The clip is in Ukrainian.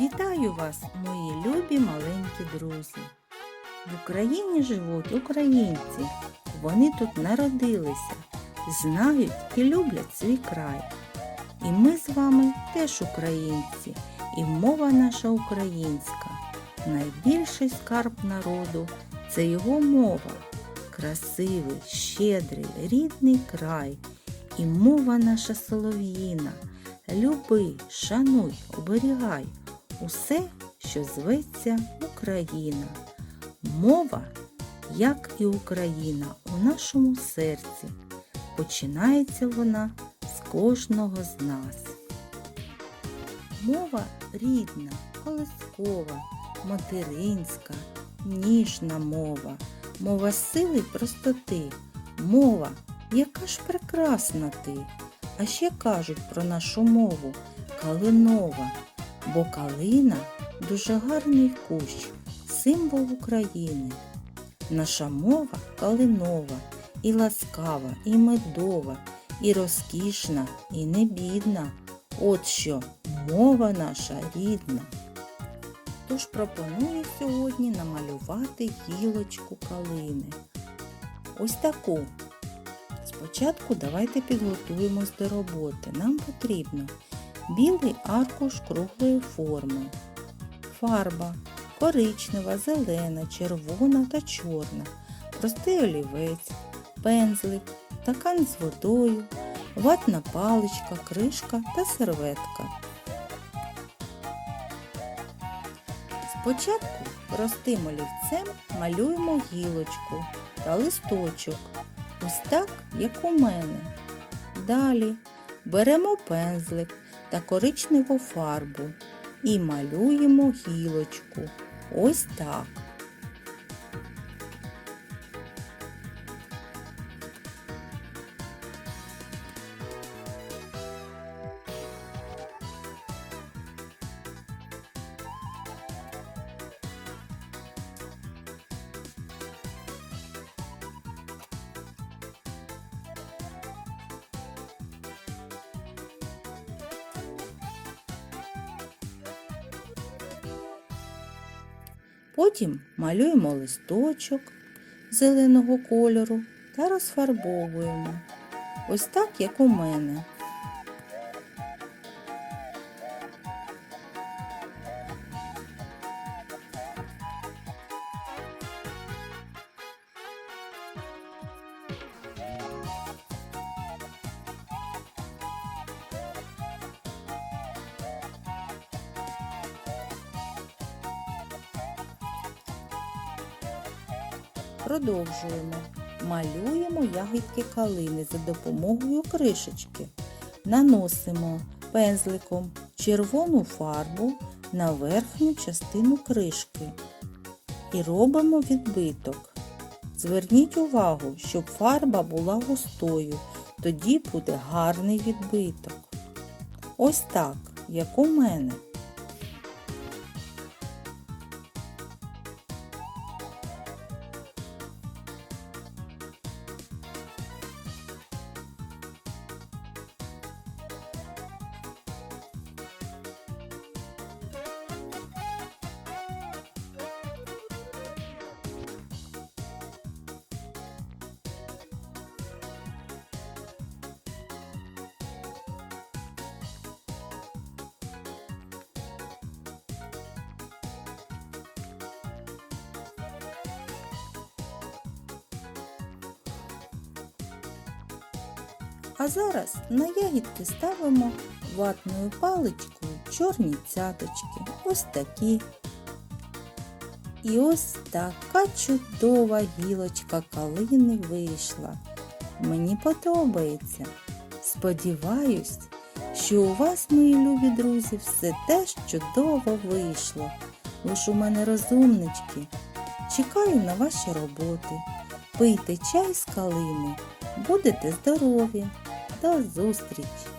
Вітаю вас, мої любі маленькі друзі. В Україні живуть українці. Вони тут народилися, знають і люблять свій край. І ми з вами теж українці, і мова наша українська. Найбільший скарб народу це його мова. Красивий, щедрий, рідний край. І мова наша солов'їна. Люби, шануй, оберігай усе, що зветься Україна. Мова, як і Україна, у нашому серці. Починається вона з кожного з нас. Мова рідна, колискова, материнська, ніжна мова, мова сили простоти, мова, яка ж прекрасна ти. А ще кажуть про нашу мову калинова, бо калина дуже гарний кущ, символ України. Наша мова калинова, і ласкава, і медова, і розкішна, і не бідна. От що мова наша рідна. Тож пропоную сьогодні намалювати гілочку калини. Ось таку. Спочатку давайте підготуємось до роботи. Нам потрібно білий аркуш круглої форми, фарба коричнева, зелена, червона та чорна, простий олівець, пензлик, стакан з водою, ватна паличка, кришка та серветка. Спочатку простим олівцем малюємо гілочку та листочок, ось так, як у мене. Далі беремо пензлик та коричневу фарбу і малюємо гілочку. Ось так. Потім малюємо листочок зеленого кольору та розфарбовуємо. Ось так, як у мене. Продовжуємо. Малюємо ягідки калини за допомогою кришечки. Наносимо пензликом червону фарбу на верхню частину кришки і робимо відбиток. Зверніть увагу, щоб фарба була густою, тоді буде гарний відбиток. Ось так, як у мене. А зараз на ягідки ставимо ватною паличкою чорні цяточки. Ось такі. І ось така чудова гілочка калини вийшла. Мені подобається. Сподіваюсь, що у вас, мої любі друзі, все теж чудово вийшло. Ви ж у мене розумнички. Чекаю на ваші роботи. Пийте чай з калини. Будете здорові! До зустрічі!